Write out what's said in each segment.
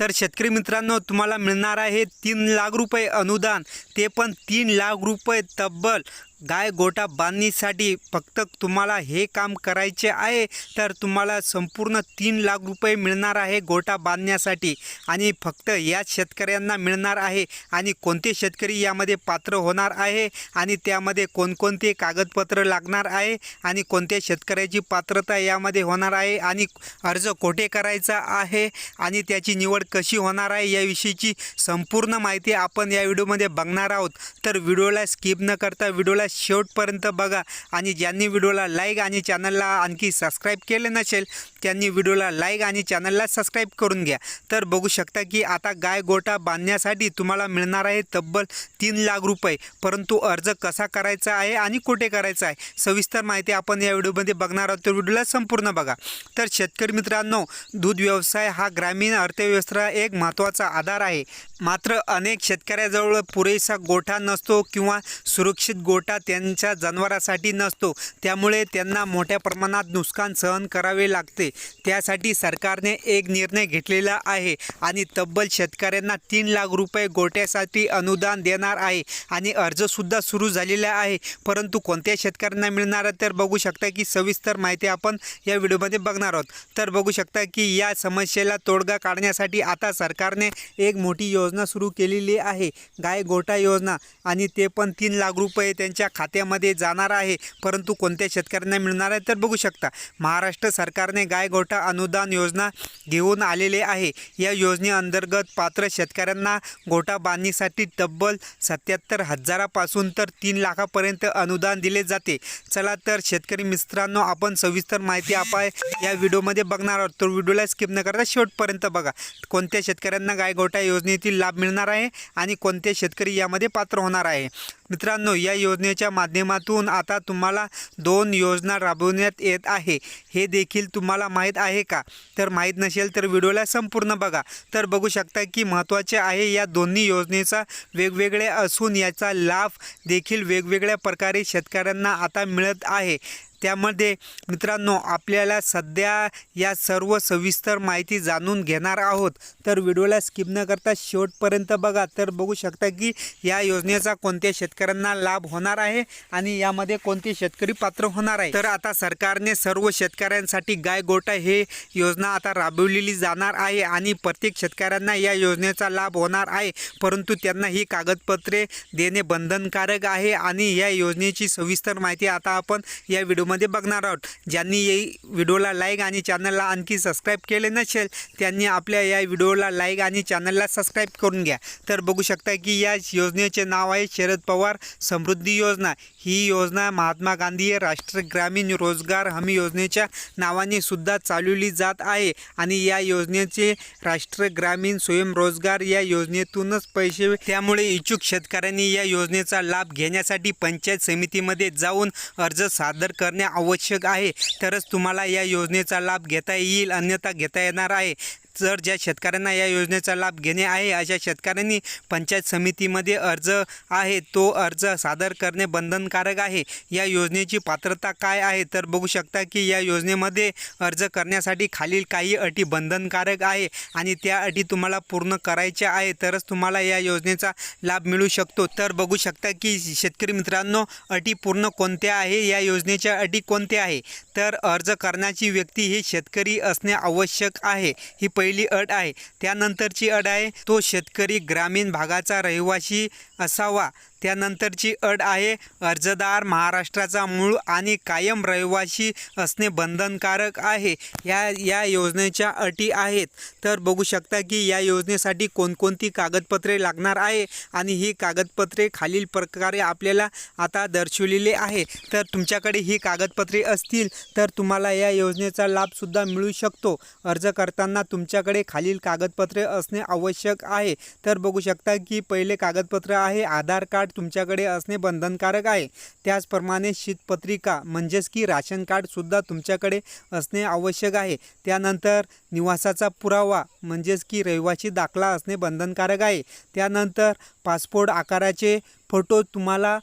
तर शेतकरी मित्रांनो तुम्हाला मिळणार आहे तीन लाख रुपये अनुदान. ते पण तीन लाख रुपये तब्बल. गाय गोटा बांधणीसाठी फक्त तुम्हाला हे काम करायचे आहे तर तुम्हाला संपूर्ण तीन लाख रुपये मिळणार आहे गोटा बांधण्यासाठी. आणि फक्त याच शेतकऱ्यांना मिळणार आहे. आणि कोणते शेतकरी यामध्ये पात्र होणार आहे? आणि त्यामध्ये कोणकोणते कागदपत्र लागणार आहे? आणि कोणत्या शेतकऱ्याची पात्रता यामध्ये होणार आहे? आणि अर्ज कोठे करायचा आहे? आणि त्याची निवड कशी होणार आहे? याविषयीची संपूर्ण माहिती आपण या व्हिडिओमध्ये बघणार आहोत. तर व्हिडिओला स्किप न करता व्हिडिओला शेवटपर्यंत बघा. आणि ज्यांनी व्हिडिओला लाईक आणि चॅनलला आणखी सबस्क्राईब केले नसेल त्यांनी व्हिडिओला लाईक आणि चॅनलला सबस्क्राईब करून घ्या. तर बघू शकता की आता गाय गोटा बांधण्यासाठी तुम्हाला मिळणार आहे तब्बल तीन लाख रुपये. परंतु अर्ज कसा करायचा आहे आणि कुठे करायचा आहे सविस्तर माहिती आपण या व्हिडिओमध्ये बघणार आहोत. तर व्हिडिओला संपूर्ण बघा. तर शेतकरी मित्रांनो दूध व्यवसाय हा ग्रामीण अर्थव्यवस्था एक महत्त्वाचा आधार आहे. मात्र अनेक शेतकऱ्याजवळ पुरेसा गोठा नसतो किंवा सुरक्षित गोठा त्यांच्या जनावरासाठी नसतो. त्यामुळे त्यांना मोठ्या प्रमाणात नुकसान सहन करावे लागते. त्यासाठी सरकारने एक निर्णय घेतलेला आहे आणि तब्बल शेतकऱ्यांना तीन लाख रुपये गोट्यासाठी अनुदान देणार आहे आणि अर्जसुद्धा सुरू झालेला आहे. परंतु कोणत्या शेतकऱ्यांना मिळणार आहे तर बघू शकता की सविस्तर माहिती आपण या व्हिडिओमध्ये बघणार आहोत. तर बघू शकता की या समस्येला तोडगा काढण्यासाठी आता सरकारने एक मोठी योजना सुरू केलेली आहे. गाय गोटा योजना आणि ते पण तीन लाख रुपये त्यांच्या खात्यामध्ये जाणार आहे. परंतु कोणत्या शेतकऱ्यांना मिळणार आहे तर बघू शकता. महाराष्ट्र सरकारने गाय गोटा अनुदान योजना घेऊन आलेले आहे. या योजनेअंतर्गत पात्र शेतकऱ्यांना गोठा बांधणीसाठी तब्बल सत्याहत्तर हजारापासून तर तीन लाखापर्यंत अनुदान दिले जाते. चला तर शेतकरी मित्रांनो आपण सविस्तर माहिती आपण या व्हिडिओमध्ये बघणार आहोत. तर व्हिडिओला स्किप न करता शेवटपर्यंत बघा. कोणत्या शेतकऱ्यांना गाय गोटा योजनेतील लाभ मिळणार आहे आणि कोणते शेतकरी यामध्ये पात्र होणार आहे? मित्रांनो या योजनेच्या माध्यमातून आता तुम्हाला दोन योजना राबवण्यात येत आहे. हे देखील तुम्हाला माहीत आहे का? तर माहीत नसेल तर व्हिडिओला संपूर्ण बघा. तर बघू शकता की महत्त्वाचे आहे या दोन्ही योजनेचा वेगवेगळ्या असून याचा लाभ देखील वेगवेगळ्या प्रकारे शेतकऱ्यांना आता मिळत आहे. त्यामध्ये मित्रांनो आपल्याला सध्या या सर्व सविस्तर माहिती जाणून घेणार आहोत. तर व्हिडिओला स्किप न करता शेवटपर्यंत बघा. तर बघू शकता की या योजनेचा कोणत्या शेतकऱ्यांना लाभ होणार आहे आणि यामध्ये कोणते शेतकरी पात्र होणार आहे. तर आता सरकारने सर्व शेतकऱ्यांसाठी गाय गोटा हे योजना आता राबवलेली जाणार आहे आणि प्रत्येक शेतकऱ्यांना या योजनेचा लाभ होणार आहे. परंतु त्यांना ही कागदपत्रे देणे बंधनकारक आहे आणि या योजनेची सविस्तर माहिती आता आपण या व्हिडिओ मध्ये बघणार आहोत. ज्यांनी या व्हिडिओला लाईक आणि चॅनलला आणखी सबस्क्राईब केले नसेल त्यांनी आपल्या या व्हिडिओला लाईक आणि चॅनलला सबस्क्राईब करून घ्या. तर बघू शकता की या योजनेचे नाव आहे शरद पवार समृद्धी योजना. ही योजना महात्मा गांधी राष्ट्रीय ग्रामीण रोजगार हमी योजनेच्या नावाने सुद्धा चालवली जात आहे आणि या योजनेचे राष्ट्रीय ग्रामीण स्वयंरोजगार या योजनेतूनच पैसे त्यामुळे इच्छुक शेतकऱ्यांनी या योजनेचा लाभ घेण्यासाठी पंचायत समितीमध्ये जाऊन अर्ज सादर करणे आवश्यक आहे. तरच तुम्हाला या योजनेचा लाभ घेता येईल अन्यथा घेता येणार आहे. जर ज्या शेतकऱ्यांना या योजनेचा लाभ घेणे आहे अशा शेतकऱ्यांनी पंचायत समितीमध्ये अर्ज आहे तो अर्ज सादर करणे बंधनकारक आहे. या योजनेची पात्रता काय आहे? तर बघू शकता की या योजनेमध्ये अर्ज करण्यासाठी खालील काही अटी बंधनकारक आहे आणि त्या अटी तुम्हाला पूर्ण करायच्या आहे तरच तुम्हाला या योजनेचा लाभ मिळू शकतो. तर बघू शकता की शेतकरी मित्रांनो अटी पूर्ण कोणत्या आहे? या योजनेच्या अटी कोणत्या आहे? तर अर्ज करण्याची व्यक्ती ही शेतकरी असणे आवश्यक आहे. ही पहिली अट आहे. त्यानंतरची अट आहे तो शेतकरी ग्रामीण भागाचा रहिवासी असावा. त्यानंतरची अट आहे अर्जदार महाराष्ट्राचा मूळ आणि कायम रहिवासी असणे बंधनकारक आहे. या या योजनेच्या अटी आहेत. तर बघू शकता की या योजनेसाठी कोणकोणती कागदपत्रे लागणार आहे आणि ही कागदपत्रे खालील प्रकारे आपल्याला आता दर्शविलेले आहे. तर तुमच्याकडे ही कागदपत्रे असतील तर तुम्हाला या योजनेचा लाभसुद्धा मिळू शकतो. अर्ज करताना तुमच्याकडे खालील कागदपत्रे असणे आवश्यक आहे. तर बघू शकता की पहिले कागदपत्र आहे. आधार कार्ड तुमच्याकडे असणे बंधनकारक आहे. त्याचप्रमाणे शीतपत्रिका म्हणजेच की राशन कार्डसुद्धा तुमच्याकडे असणे आवश्यक आहे. त्यानंतर निवासाचा पुरावा म्हणजेच की रहिवासी दाखला असणे बंधनकारक आहे. त्यानंतर पासपोर्ट आकाराचे फोटो तुम्हाला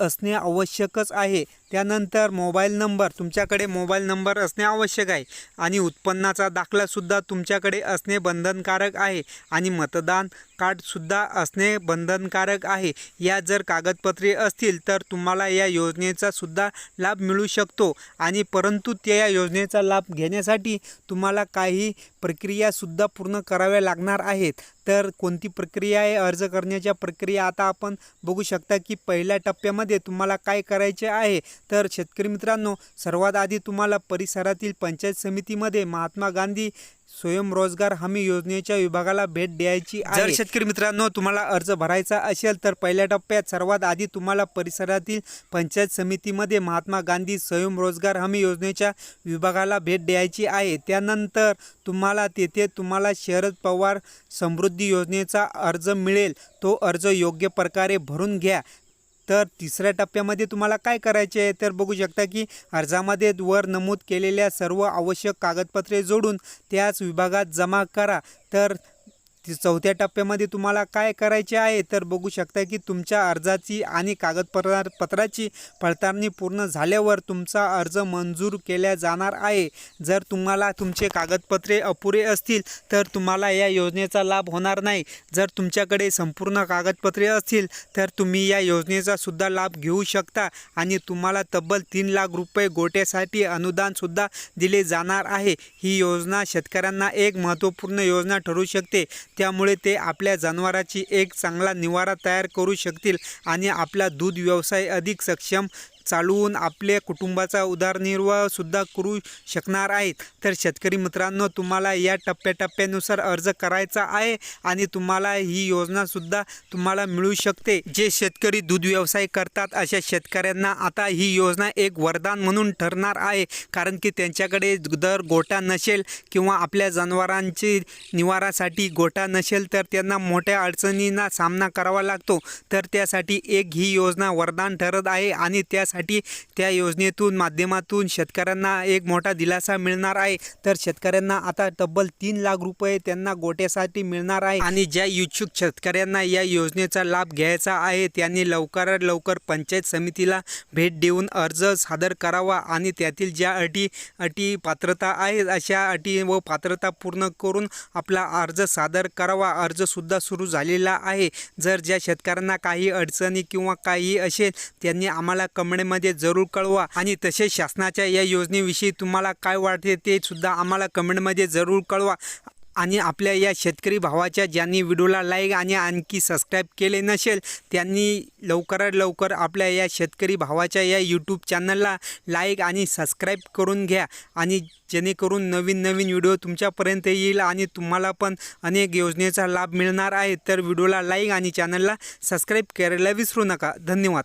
असणे आवश्यकच आहे. त्यानंतर मोबाईल नंबर तुमच्याकडे मोबाईल नंबर असणे आवश्यक आहे. आणि उत्पन्नाचा दाखलासुद्धा तुमच्याकडे असणे बंधनकारक आहे. आणि मतदान कार्डसुद्धा असणे बंधनकारक आहे. या जर कागदपत्रे असतील तर तुम्हाला या योजनेचा सुद्धा लाभ मिळू शकतो. आणि परंतु त्या योजनेचा लाभ घेण्यासाठी तुम्हाला काही प्रक्रियासुद्धा पूर्ण कराव्या लागणार आहेत. तर कोणती प्रक्रिया आहे? अर्ज करण्याच्या प्रक्रिया आता आपण बघू शकता की पहिल्या टप्प्यामध्ये तुम्हाला काय करायचे आहे? तर शेतकरी मित्रांनो सर्वात आधी तुम्हाला परिसरातील पंचायत समितीमध्ये महात्मा गांधी स्वयंरोजगार हमी योजनेच्या विभागाला भेट द्यायची आहे. जर शेतकरी मित्रांनो तुम्हाला अर्ज भरायचा असेल तर पहिल्या टप्प्यात सर्वात आधी तुम्हाला परिसरातील पंचायत समितीमध्ये महात्मा गांधी स्वयंरोजगार हमी योजनेच्या विभागाला भेट द्यायची आहे. त्यानंतर तुम्हाला तेथे तुम्हाला शरद पवार समृद्धी योजनेचा अर्ज मिळेल. तो अर्ज योग्य प्रकारे भरून घ्या. तर तिसऱ्या टप्प्यामध्ये तुम्हाला काय करायचे आहे? तर बघू शकता की अर्जामध्ये वर नमूद केलेल्या सर्व आवश्यक कागदपत्रे जोडून त्याच विभागात जमा करा. तर ती चौथ्या टप्प्यामध्ये तुम्हाला काय करायचे आहे तर बघू शकता की तुमच्या अर्जाची आणि कागदपत्र पत्राची पडताळणी पूर्ण झाल्यावर तुमचा अर्ज मंजूर केला जाणार आहे. जर तुम्हाला तुमचे कागदपत्रे अपुरे असतील तर तुम्हाला या योजनेचा लाभ होणार नाही. जर तुमच्याकडे संपूर्ण कागदपत्रे असतील तर तुम्ही या योजनेचा सुद्धा लाभ घेऊ शकता आणि तुम्हाला तब्बल तीन लाख रुपये गोट्यासाठी अनुदानसुद्धा दिले जाणार आहे. ही योजना शेतकऱ्यांना एक महत्त्वपूर्ण योजना ठरू शकते. त्यामुळे ते आपल्या जनावराची एक चांगला निवारा तयार करू शकतील आणि आपला दूध व्यवसाय अधिक सक्षम चालवून आपल्या कुटुंबाचा उदरनिर्वाहसुद्धा करू शकणार आहेत. तर शेतकरी मित्रांनो तुम्हाला या टप्प्याटप्प्यानुसार अर्ज करायचा आहे आणि तुम्हाला ही योजनासुद्धा तुम्हाला मिळू शकते. जे शेतकरी दूध व्यवसाय करतात अशा शेतकऱ्यांना आता ही योजना एक वरदान म्हणून ठरणार आहे. कारण की त्यांच्याकडे दर गोटा नसेल किंवा आपल्या जनावरांची निवारासाठी गोटा नसेल तर त्यांना मोठ्या अडचणींना सामना करावा लागतो. तर त्यासाठी एक ही योजना वरदान ठरत आहे आणि त्यासाठी त्या योजनेतून माध्यमातून शेतकऱ्यांना एक मोठा दिलासा मिळणार आहे. तर शेतकऱ्यांना आता तब्बल तीन लाख रुपये त्यांना गोट्यासाठी मिळणार आहे आणि ज्या इच्छुक शेतकऱ्यांना या योजनेचा लाभ घ्यायचा आहे त्यांनी लवकरात लवकर पंचायत समितीला भेट देऊन अर्ज सादर करावा आणि त्यातील ज्या अटी अटी पात्रता आहेत अशा अटी व पात्रता पूर्ण करून आपला अर्ज सादर करावा. अर्जसुद्धा सुरू झालेला आहे. जर ज्या शेतकऱ्यांना काही अडचणी किंवा काही असेल त्यांनी आम्हाला कमेंटमध्ये जरूर कळवा. आणि तसेच शासनाच्या या योजनेविषयी तुम्हाला काय वाटते ते सुद्धा आम्हाला कमेंटमध्ये जरूर कळवा. आणि आपल्या या शेतकरी भावाच्या ज्यांनी व्हिडिओला लाईक आणि आणखी सबस्क्राईब केले नसेल त्यांनी लवकरात लवकर आपल्या या शेतकरी भावाच्या या यूट्यूब चॅनलला लाईक आणि सबस्क्राईब करून घ्या. आणि जेणेकरून नवीन नवीन व्हिडिओ तुमच्यापर्यंत येईल आणि तुम्हाला पण अनेक योजनेचा लाभ मिळणार आहे. तर व्हिडिओला लाईक आणि चॅनलला सबस्क्राईब करायला विसरू नका. धन्यवाद.